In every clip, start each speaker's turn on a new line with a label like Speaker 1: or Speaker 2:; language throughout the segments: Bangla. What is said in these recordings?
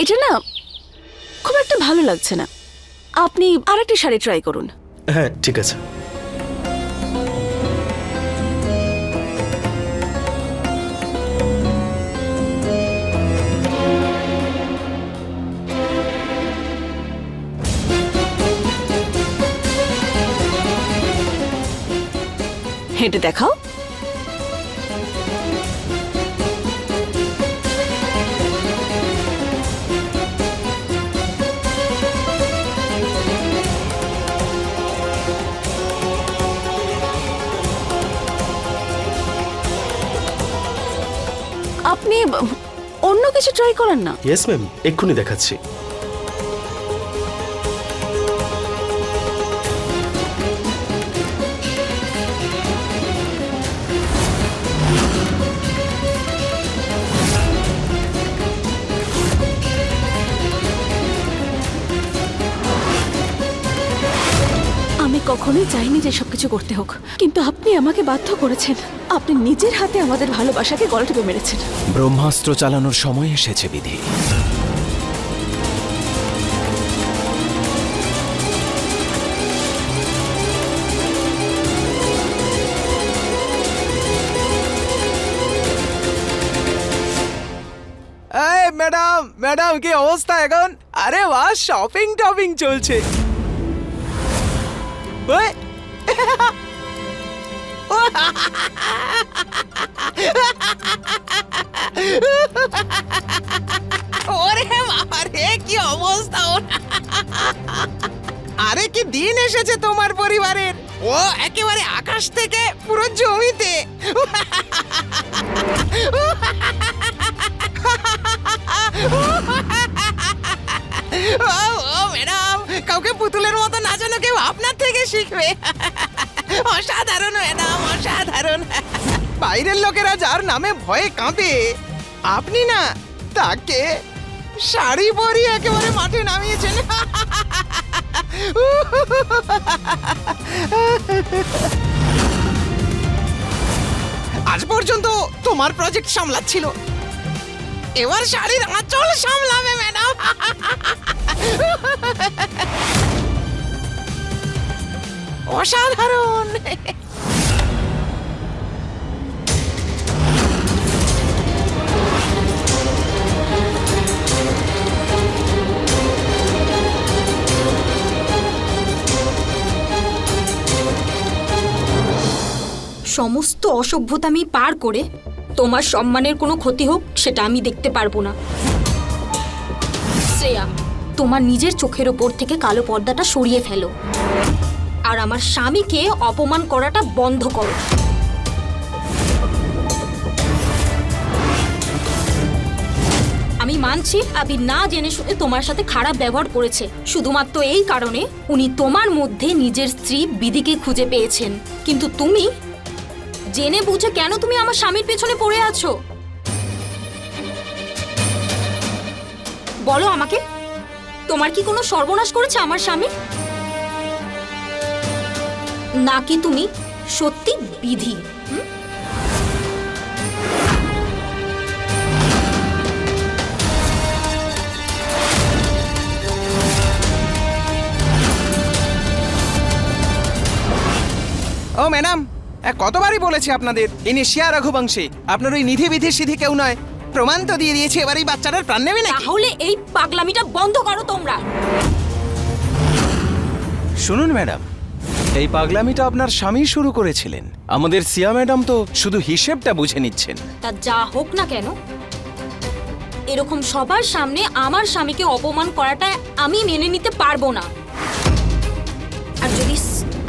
Speaker 1: এটা না খুব একটা ভালো লাগছে না। আপনি আরেকটা শাড়ি ট্রাই করুন।
Speaker 2: হ্যাঁ ঠিক আছে।
Speaker 1: হেঁটে দেখাও। অন্য কিছু ট্রাই করেন না?
Speaker 2: ইয়েস ম্যাম এক্ষুনি দেখাচ্ছি।
Speaker 1: আমি কখনোই চাইনি যে সবকিছু করতে হোক কিন্তু আপনি আমাকে বাধ্য করেছেন। আপনি নিজের হাতে আমাদের ভালোবাসাকে গলা টিপে মেরেছেন।
Speaker 3: ব্রহ্মাস্ত্র চালানোর সময় এসেছে বিধি।
Speaker 4: ম্যাডাম ম্যাডাম কি অবস্থা এখন? আরে বাহ শপিং টপিং চলছে। ওই। ওরে বাবা রে কি অবস্থা ওর? আরে কি দিন এসেছে তোমার পরিবারের? ও একেবারে আকাশ থেকে পুরো জমিতে। বাইরের লোকেরা যার নামে ভয়ে কাঁপে, আপনি না তাকে শাড়ি পরিয়ে একেবারে মাঠে নামিয়েছেন। আজ পর্যন্ত তোমার প্রজেক্ট সামলাচ্ছিল। এবার শাড়ির আঁচল সামলাবে ম্যাডাম অসাধারণ।
Speaker 5: সমস্ত অসভ্যতা আমি পার করে তোমার সম্মানের কোনো ক্ষতি হোক, সেটা আমি দেখতে পারব না। শ্রেয়া, তোমার নিজের চোখের ওপর থেকে কালো পর্দাটা সরিয়ে ফেলো। আর আমার স্বামীকে অপমান করাটা বন্ধ করো। আমি মানছি আবি না জেনে শুনে তোমার সাথে খারাপ ব্যবহার করেছে। শুধুমাত্র এই কারণে উনি তোমার মধ্যে নিজের স্ত্রী বিধিকে খুঁজে পেয়েছেন। কিন্তু তুমি জেনে বুঝে কেন তুমি আমার স্বামীর পেছনে পড়ে আছো? বলো আমাকে, তোমার কি কোনো সর্বনাশ করেছে আমার স্বামী? নাকি তুমি সত্যি বিধি?
Speaker 4: ও ম্যাডাম এ, কতবারই বলেছি আপনাদের ইনি শিয়া রঘুবংশী। আপনার ওই নিধি বিধি সিধি কেউ নয়। প্রমাণ তো দিয়ে দিয়েছে এবার এই বাচ্চাটার প্রাণ নেবে না
Speaker 5: তাহলে এই পাগলামিটা বন্ধ করো তোমরা।
Speaker 4: শুনুন ম্যাডাম এই পাগলামিটা আপনার স্বামী শুরু করেছিলেন। আমাদের সিয়া ম্যাডাম তো শুধু হিসেবটা বুঝে নিচ্ছেন।
Speaker 5: তা যা হোক না কেন এরকম সবার সামনে আমার স্বামীকে অপমান করাটা আমি মেনে নিতে পারব না।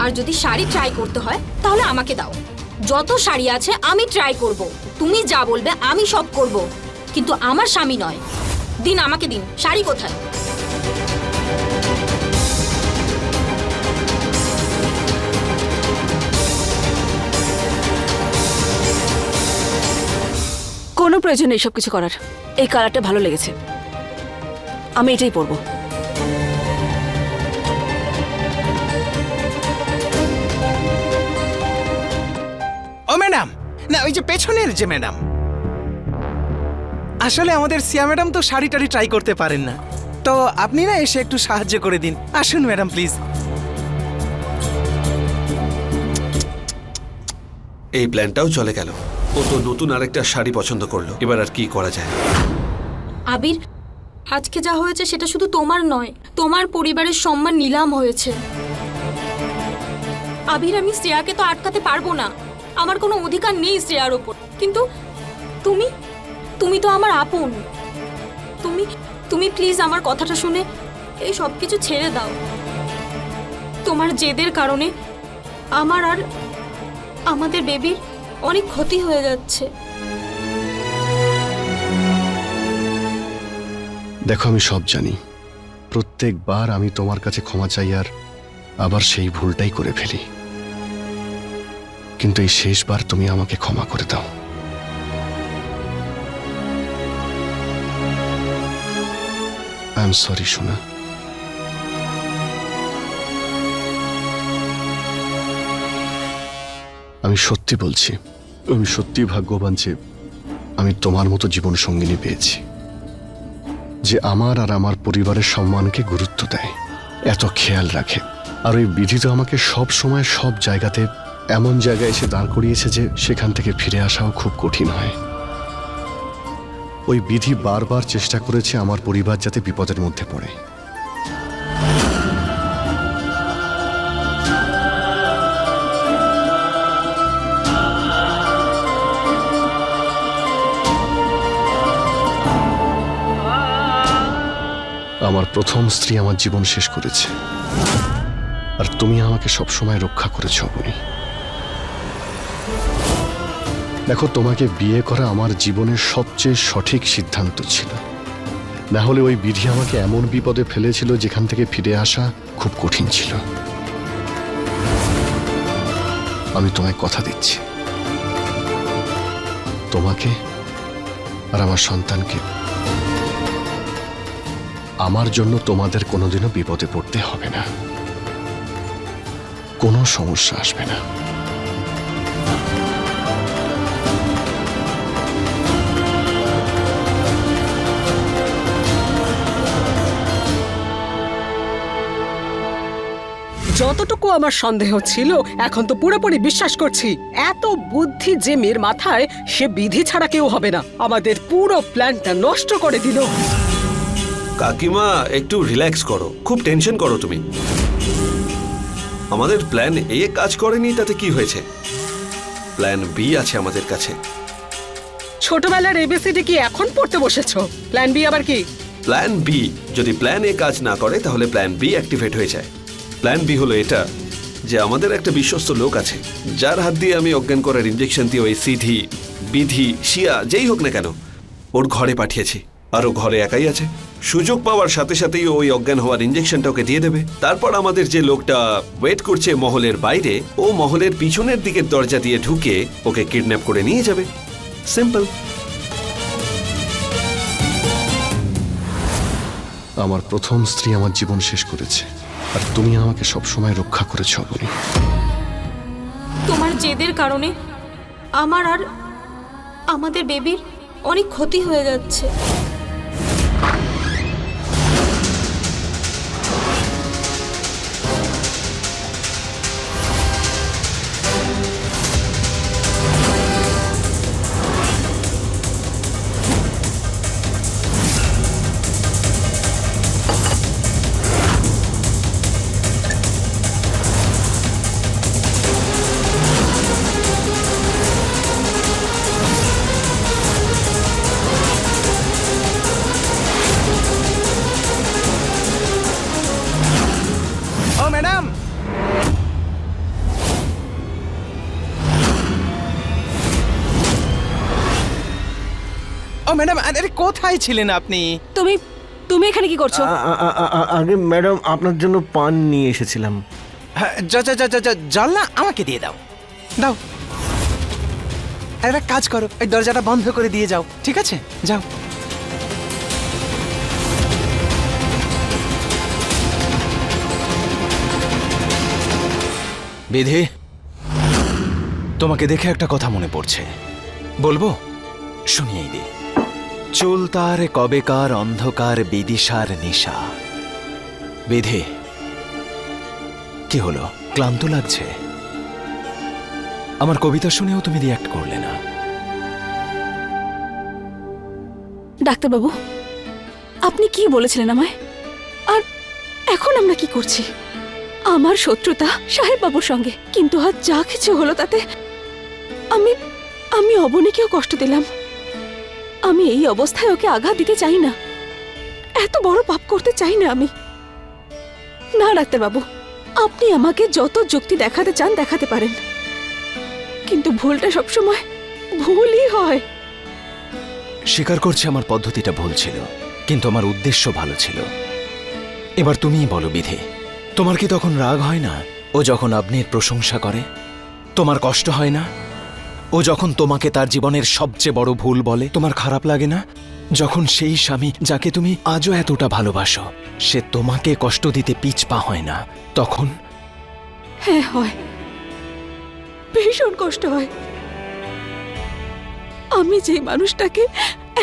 Speaker 5: আর যদি শাড়ি ট্রাই করতে হয়, তাহলে আমাকে দাও। যত শাড়ি আছে, আমি ট্রাই করব। তুমি যা বলবে, আমি সব করব। কিন্তু আমার স্বামী নয়। দিন আমাকে দিন, শাড়ি কোথায়?
Speaker 1: কোনো প্রয়োজন নেই সব কিছু করার। এই কালারটা ভালো লেগেছে। আমি এটাই পরবো।
Speaker 4: না ওই যে পেছনের যে ম্যাডাম। আসলে আমাদের সিয়া ম্যাডাম তো শাড়ি টাড়ি ট্রাই করতে পারেন না। তো আপনি না এসে একটু সাহায্য করে দিন। আসুন ম্যাডাম প্লিজ
Speaker 6: এই প্ল্যানটাও চলে গেল। ও তো নতুন আরেকটা শাড়ি পছন্দ করল। এবার আর কি করা যায়?
Speaker 5: আবির আজকে যা হয়েছে সেটা শুধু তোমার নয় তোমার পরিবারের সম্মান নিলাম হয়েছে। আবির আমি শ্রেয়াকে তো আটকাতে পারব না। আমার কোনো অধিকার নেই শ্রেয়ার ওপর। কিন্তু তুমি তুমি তো আমার আপন। তুমি তুমি প্লিজ আমার কথাটা শুনে এই সব কিছু ছেড়ে দাও। তোমার জেদের কারণে আমার আর আমাদের বেবির অনেক ক্ষতি হয়ে যাচ্ছে।
Speaker 7: দেখো, আমি সব জানি। প্রত্যেকবার আমি তোমার কাছে ক্ষমা চাই আর আবার সেই ভুলটাই করে ফেলি। কিন্তু এই শেষবার তুমি আমাকে ক্ষমা করে দাও। আই এম সরি সোনা। আমি সত্যি বলছি, আমি সত্যি ভাগ্যবান যে আমি তোমার মতো জীবন সঙ্গিনী পেয়েছি, যে আমার আর আমার পরিবারের সম্মানকে গুরুত্ব দেয়, এত খেয়াল রাখে, আর ওই বিধি তো আমাকে সব সময় সব জায়গাতে এমন জায়গায় এসে দাঁড় করিয়েছে যে সেখান থেকে ফিরে আসাও খুব কঠিন হয়। ওই বিধি বারবার চেষ্টা করেছে আমার পরিবার যাতে বিপদের মধ্যে পড়ে। আমার প্রথম স্ত্রী আমার জীবন শেষ করেছে। আর তুমি আমাকে সবসময় রক্ষা করেছ, অবনী। দেখো, তোমাকে বিয়ে করা আমার জীবনের সবচেয়ে সঠিক সিদ্ধান্ত ছিল। না হলে ওই বিধি আমাকে এমন বিপদে ফেলেছিল যেখান থেকে ফিরে আসা খুব কঠিন ছিল। আমি তোমায় কথা দিচ্ছি। তোমাকে আর আমার সন্তানকে আমার জন্য তোমাদের কোনোদিনও বিপদে পড়তে হবে না। কোনো সমস্যা আসবে না।
Speaker 8: যতটুকু আমার সন্দেহ ছিল এখন তো পুরোপুরি বিশ্বাস করছি এত বুদ্ধি যে মেয়ের মাথায় সে বিধি ছাড়া কেউ হবে না। আমাদের পুরো প্ল্যানটা নষ্ট করে দিল।
Speaker 6: কাকিমা একটু রিল্যাক্স করো। খুব টেনশন করো তুমি। আমাদের প্ল্যান এ কাজ করেনি তাতে কি হয়েছে? প্ল্যান বি আছে আমাদের কাছে।
Speaker 8: ছোটবেলার এবিসিডি কি এখন পড়তে বসেছো? প্ল্যান বি আবার কি?
Speaker 6: প্ল্যান বি যদি প্ল্যান এ কাজ না করে তাহলে প্ল্যান বি অ্যাক্টিভেট হয়ে যায়। প্ল্যান বি হলো এটা, যে আমাদের একটা বিশ্বস্ত লোক আছে, যার হাত দিয়ে আমি অজ্ঞান করার ইঞ্জেকশন দিয়ে ওই সিধি, বিধি, শিয়া, যেই হোক না কেন, ওর ঘরে পাঠিয়েছি। আর ও ঘরে একাই আছে। সুযোগ পাওয়ার সাথে সাথেই ওই অজ্ঞান হওয়ার ইঞ্জেকশনটা ওকে দিয়ে দেবে। তারপর আমাদের যে লোকটা ওয়েট করছে মহলের বাইরে, ও মহলের পিছনের দিকের দরজা দিয়ে ঢুকে ওকে কিডন্যাপ করে নিয়ে যাবে। সিম্পল
Speaker 7: আমার প্রথম স্ত্রী আমার জীবন শেষ করেছে। আর তুমি আমাকে সবসময় রক্ষা করেছ বলি
Speaker 5: তোমার জেদের কারণে আমার আর আমাদের বেবির অনেক ক্ষতি হয়ে যাচ্ছে।
Speaker 4: ম্যাডাম আরে কোথায় ছিলেন আপনি?
Speaker 1: তুমি তুমি এখানে কি করছ?
Speaker 2: আগে ম্যাডাম আপনার জন্য পান নিয়ে এসেছিলাম।
Speaker 4: হ্যাঁ, জ- জ- জ- জ- জল না আমাকে দিয়ে দাও। দাও। আর একটা কাজ করো ওই দরজাটা বন্ধ করে দিয়ে যাও ঠিক আছে? যাও।
Speaker 3: বিধি তোমাকে দেখে একটা কথা মনে পড়ছে। বলব? শুনিয়েই দি চুল তার কবেকার অন্ধকার বিদিশার নিশা। বিধি, কি হলো? ক্লান্ত লাগছে। আমার কবিতা শুনেও তুমি রিয়াক্ট করলে না।
Speaker 1: ডাক্তারবাবু, আপনি কি বলেছিলেন আমায়? আর এখন আমরা কি করছি? আমার শত্রুতা সাহেব বাবুর সঙ্গে। কিন্তু আজ যা কিছু হলো তাতে আমি আমি অবনীকেও কষ্ট দিলাম। আমি এই অবস্থায় ওকে আঘাত দিতে চাই না। এত বড় পাপ করতে চাই না আমি। না, ডাক্তারবাবু, আপনি আমাকে যত যুক্তি দেখাতে চান, দেখাতে পারেন। কিন্তু ভুলটা সবসময় ভুলই হয়।
Speaker 3: স্বীকার করছে আমার পদ্ধতিটা ভুল ছিল, কিন্তু আমার উদ্দেশ্য ভালো ছিল। এবার তুমিই বলো বিধি, তোমার কি তখন রাগ হয় না? ও যখন আপনির প্রশংসা করে, তোমার কষ্ট হয় না? ও যখন তোমাকে তার জীবনের সবচেয়ে বড় ভুল বলে, তোমার খারাপ লাগে না? যখন সেই স্বামী যাকে তুমি আজও এতটা ভালোবাসো, সে তোমাকে কষ্ট দিতে পিছ পা হয় না, তখন
Speaker 1: হ্যাঁ হয়। ভীষণ কষ্ট হয়। আমি যে মানুষটাকে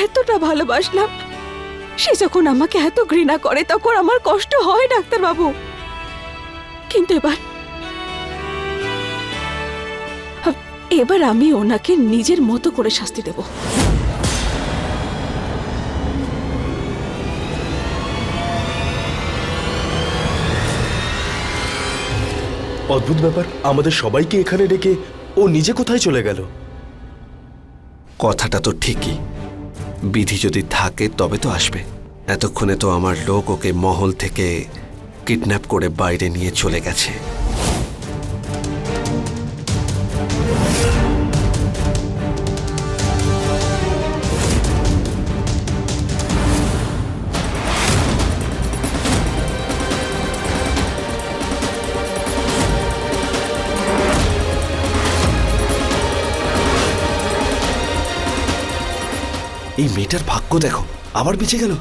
Speaker 1: এতটা ভালোবাসলাম, সে যখন আমাকে এত ঘৃণা করে, তখন আমার কষ্ট হয়, ডাক্তারবাবু। কিন্তু এবার এবার আমি ওনাকে নিজের মতো করে শাস্তি দেব।
Speaker 2: অদ্ভুত ব্যাপার আমাদের সবাইকে এখানে ডেকে ও নিজে কোথায় চলে গেল?
Speaker 6: কথাটা তো ঠিকই। বিধি যদি থাকে তবে তো আসবে। এতক্ষণে তো আমার লোক ওকে মহল থেকে কিডন্যাপ করে বাইরে নিয়ে চলে গেছে। এই মেয়েটার ভাগ্য দেখো আবার বেঁচে গেল।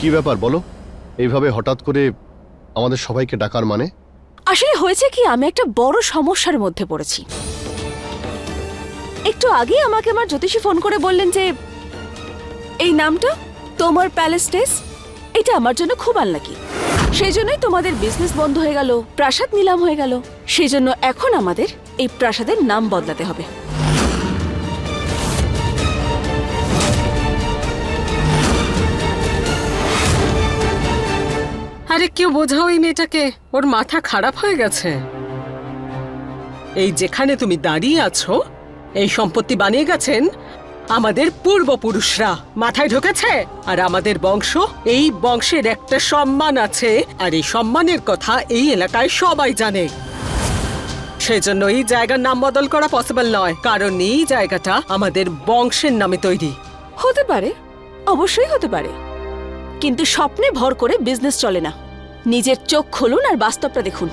Speaker 7: কি ব্যাপার বলো? এইভাবে হঠাৎ করে আমাদের সবাইকে ডাকার মানে?
Speaker 1: আসলে হয়েছে কি আমি একটা বড় সমস্যার মধ্যে পড়েছি। একটু আগে আমাকে আমার জ্যোতিষী ফোন করে বললেন যে, এই নামটা? তোমার প্যালেস প্যালেস্টেস এটা আমার জন্য খুব আনলাকি সেই জন্যই তোমাদের বিজনেস বন্ধ হয়ে গেল, প্রাসাদ নিলাম হয়ে গেল। সেই জন্য এখন আমাদের এই প্রাসাদের নাম বদলাতে হবে।
Speaker 8: আরে কেউ বোঝাও এই মেয়েটাকে, ওর মাথা খারাপ হয়ে গেছে। এই যেখানে তুমি দাঁড়িয়ে আছো এই সম্পত্তি বানিয়ে গেছেন আমাদের পূর্বপুরুষরা। মাথায় ঢুকেছে? আর আমাদের বংশ? এই বংশের একটা সম্মান আছে। আর এই সম্মানের কথা এই এলাকায় সবাই জানে। সেজন্য এই জায়গার নাম বদল করা পসিবল নয়। কারণ এই জায়গাটা আমাদের বংশের নামে তৈরি।
Speaker 1: হতে পারে। অবশ্যই হতে পারে। কিন্তু স্বপ্নে ভর করে বিজনেস চলে না। নিজের চোখ খুলুন আর বাস্তবটা দেখুন।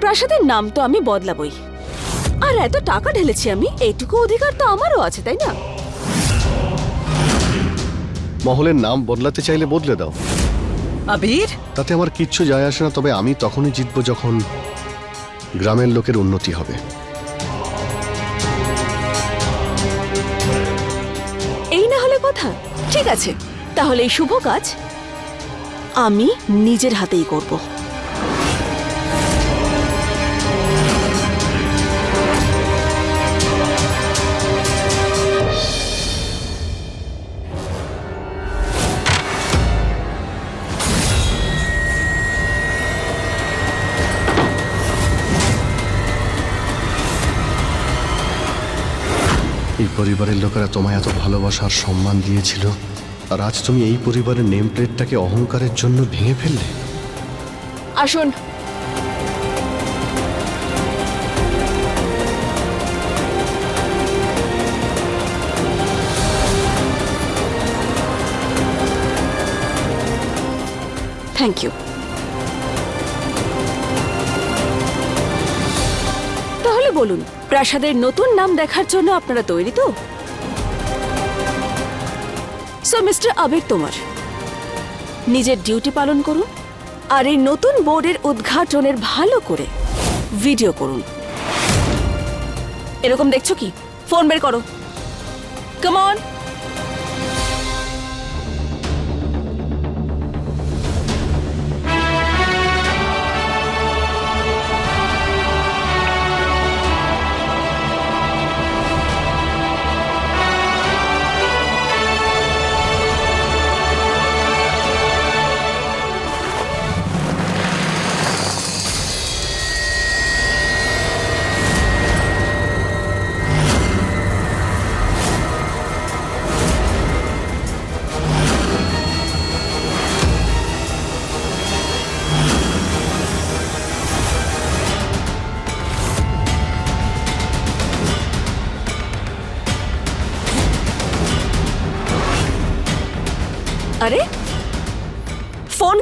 Speaker 1: প্রাসাদের নাম তো আমি বদলাবই। আর এত টাকা ঢেলেছি আমি এইটুকু অধিকার তো আমারও আছে তাই না?
Speaker 7: মহলের নাম বদলাতে চাইলে বদলে দাও।
Speaker 8: আবির?
Speaker 7: তাতে আমার কিচ্ছু যায় আসে না তবে আমি তখনই জিতবো যখন গ্রামের লোকের উন্নতি হবে।
Speaker 1: এই না হলে কথা? ঠিক আছে তাহলে এই শুভ কাজ আমি নিজের হাতেই করব।
Speaker 7: এই পরিবারের লোকেরা তোমায় এত ভালোবাসার সম্মান দিয়েছিল? আর আজ তুমি এই পরিবারের নেম প্লেটটাকে অহংকারের জন্য ভেঙে ফেললে?
Speaker 1: আসুন থ্যাংক ইউ বলুন, প্রাসাদের নতুন নাম দেখার জন্য আপনারা তৈরি তো? সো মিস্টার আবির তোমার। নিজের ডিউটি পালন করুন, আর এই নতুন বোর্ডের উদ্ঘাটনের ভালো করে ভিডিও করুন। এরকম দেখছ কি? ফোন বের করো। কমন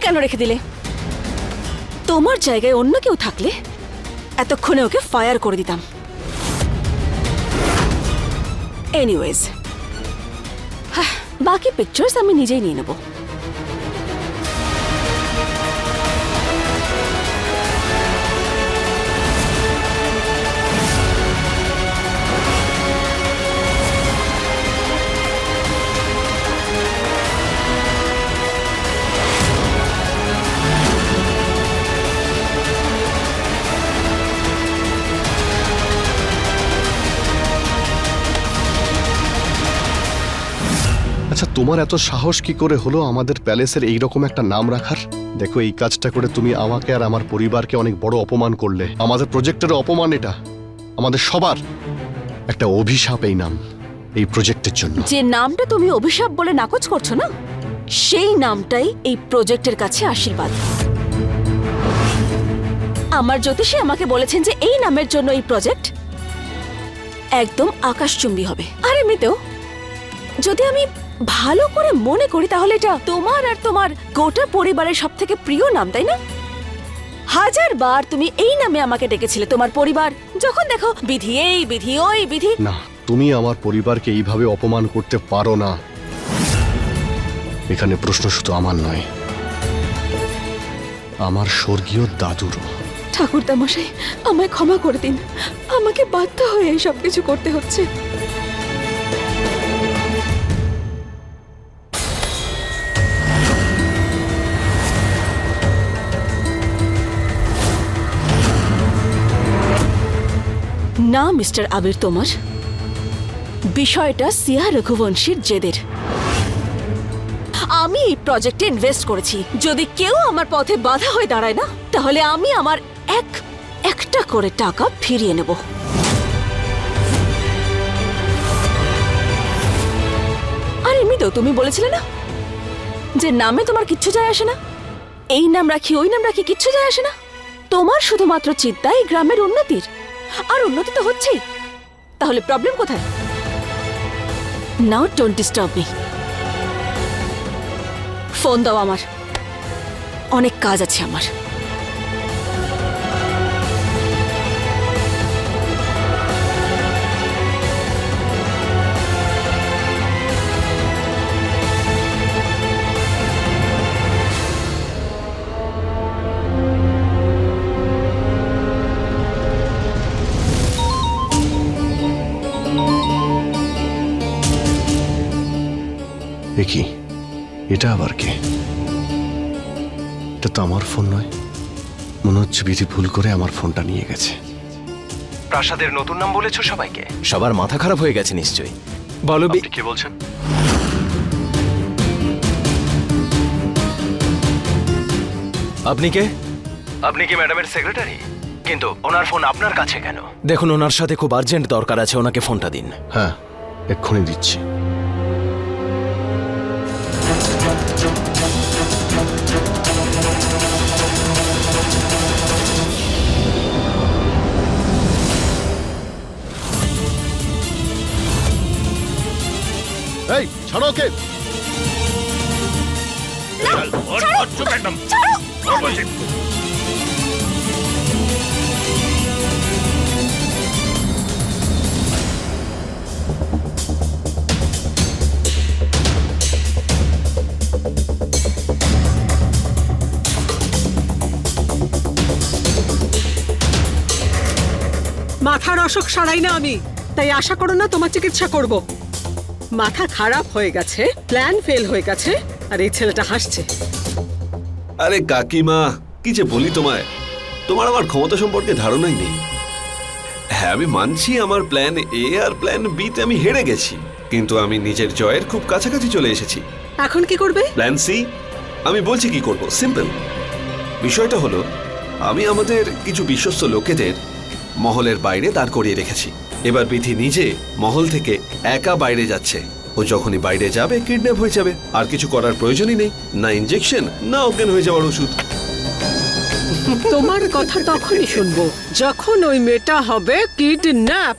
Speaker 1: কেন রেখে দিলে? তোমার জায়গায় অন্য কেউ থাকলে এতক্ষণে ওকে ফায়ার করে দিতাম। এনিওয়েজ বাকি পিকচার্স আমি নিজেই নিয়ে নেব।
Speaker 7: তোমার এত সাহস কি করে হলো আমাদের প্যালেসের এই রকম একটা নাম রাখার? দেখো, এই কাজটা করে তুমি আমাকে আর আমার পরিবারকে অনেক বড় অপমান করলে। আমাদের প্রজেক্টের অপমান এটা। আমাদের সবার একটা অভিশাপ এই নাম, এই প্রজেক্টের জন্য।
Speaker 1: যে নামটা তুমি অভিশাপ বলে নাকচ করছ না, সেই নামটাই এই প্রজেক্টের কাছে আশীর্বাদ। আমার জ্যোতিষী আমাকে বলেছেন যে এই নামের জন্য এই প্রজেক্ট একদম আকাশচুম্বী হবে। আর এমনিতেও, যদি আমি ভালো করে মনে করি তাহলে এটা তোমার আর তোমার গোটা পরিবারের সব থেকে প্রিয় নাম তাই না? হাজার বার তুমি এই নামে আমাকে ডেকেছিলে তোমার পরিবার। যখন দেখো বিধি এই বিধি ওই বিধি
Speaker 7: না তুমি আমার পরিবারকে এইভাবে অপমান করতে পারো না। এখানে প্রশ্ন শুধু আমার নয়। আমার স্বর্গীয় দাদুরও।
Speaker 1: ঠাকুরদা মশাই আমায় ক্ষমা করে দিন। আমাকে বাধ্য হয়ে এই সব কিছু করতে হচ্ছে। না, মিস্টার আবির তোমার? বিষয়টা সিয়া রঘুবংশীর জেদের। আমি এই প্রজেক্টে ইনভেস্ট করেছি। যদি কেউ আমার পথে বাধা হয়ে দাঁড়ায় না, তাহলে আমি আমার এক, একটা করে টাকা ফিরিয়ে নেব। আর এমনিতেও তুমি বলেছিলে না যে নামে তোমার কিচ্ছু যায় আসে না? এই নাম রাখি, ওই নাম রাখি, কিচ্ছু যায় আসে না? তোমার শুধুমাত্র চিন্তা এই গ্রামের উন্নতির। আর উন্নতি তো হচ্ছেই। তাহলে প্রবলেম কোথায়? Now don't disturb me phone দাও আমার। অনেক কাজ আছে আমার।
Speaker 7: কি এটা আবার কে? এটা তো আমার ফোন নয়। মনে হচ্ছে বিধি ভুল করে আমার ফোনটা নিয়ে গেছে।
Speaker 3: প্রাসাদের নতুন নাম বলেছ সবাইকে? সবার মাথা খারাপ হয়ে গেছে নিশ্চয়ই। বলো
Speaker 7: আপনি কে বলছেন?
Speaker 3: আপনি কে? আপনি কি ম্যাডামের সেক্রেটারি? কিন্তু ওনার ফোন আপনার কাছে কেন? দেখুন ওনার সাথে খুব আর্জেন্ট দরকার আছে ওনাকে ফোনটা দিন।
Speaker 7: হ্যাঁ এক্ষুনি দিচ্ছি। ছাড়ো ওকে।
Speaker 8: মাথার অসুখ সারাই না আমি তাই আশা করো না তোমার চিকিৎসা করব। মাথা খারাপ হয়ে গেছে প্ল্যান ফেল হয়ে গেছে আর এই ছেলেটা হাসছে।
Speaker 6: আরে কাকিমা কি যে বলি তোমায়? তোমার আমার ক্ষমতা সম্পর্কে ধারণাই নেই। হ্যাঁ আমি মানছি আমার প্ল্যান এ আর প্ল্যান বিতে আমি হেরে গেছি কিন্তু আমি নিজের জয়ের খুব কাছাকাছি চলে এসেছি।
Speaker 8: এখন কি করবে?
Speaker 6: প্ল্যান সি আমি বলছি কি করব? সিম্পল বিষয়টা হলো আমি আমাদের কিছু বিশ্বস্ত লোকেদের মহলের বাইরে দাঁড় করিয়ে রেখেছি। এবার বিধি নিজে মহল থেকে একা বাইরে যাচ্ছে। ও যখনই বাইরে যাবে, কিডন্যাপ হয়ে যাবে। আর কিছু করার প্রয়োজনই নেই, না ইঞ্জেকশন না অজ্ঞান হয়ে যাওয়ার ওষুধ।
Speaker 8: তোমার কথা তখনই শুনব, যখন ওই মেয়েটা হবে কিডন্যাপ।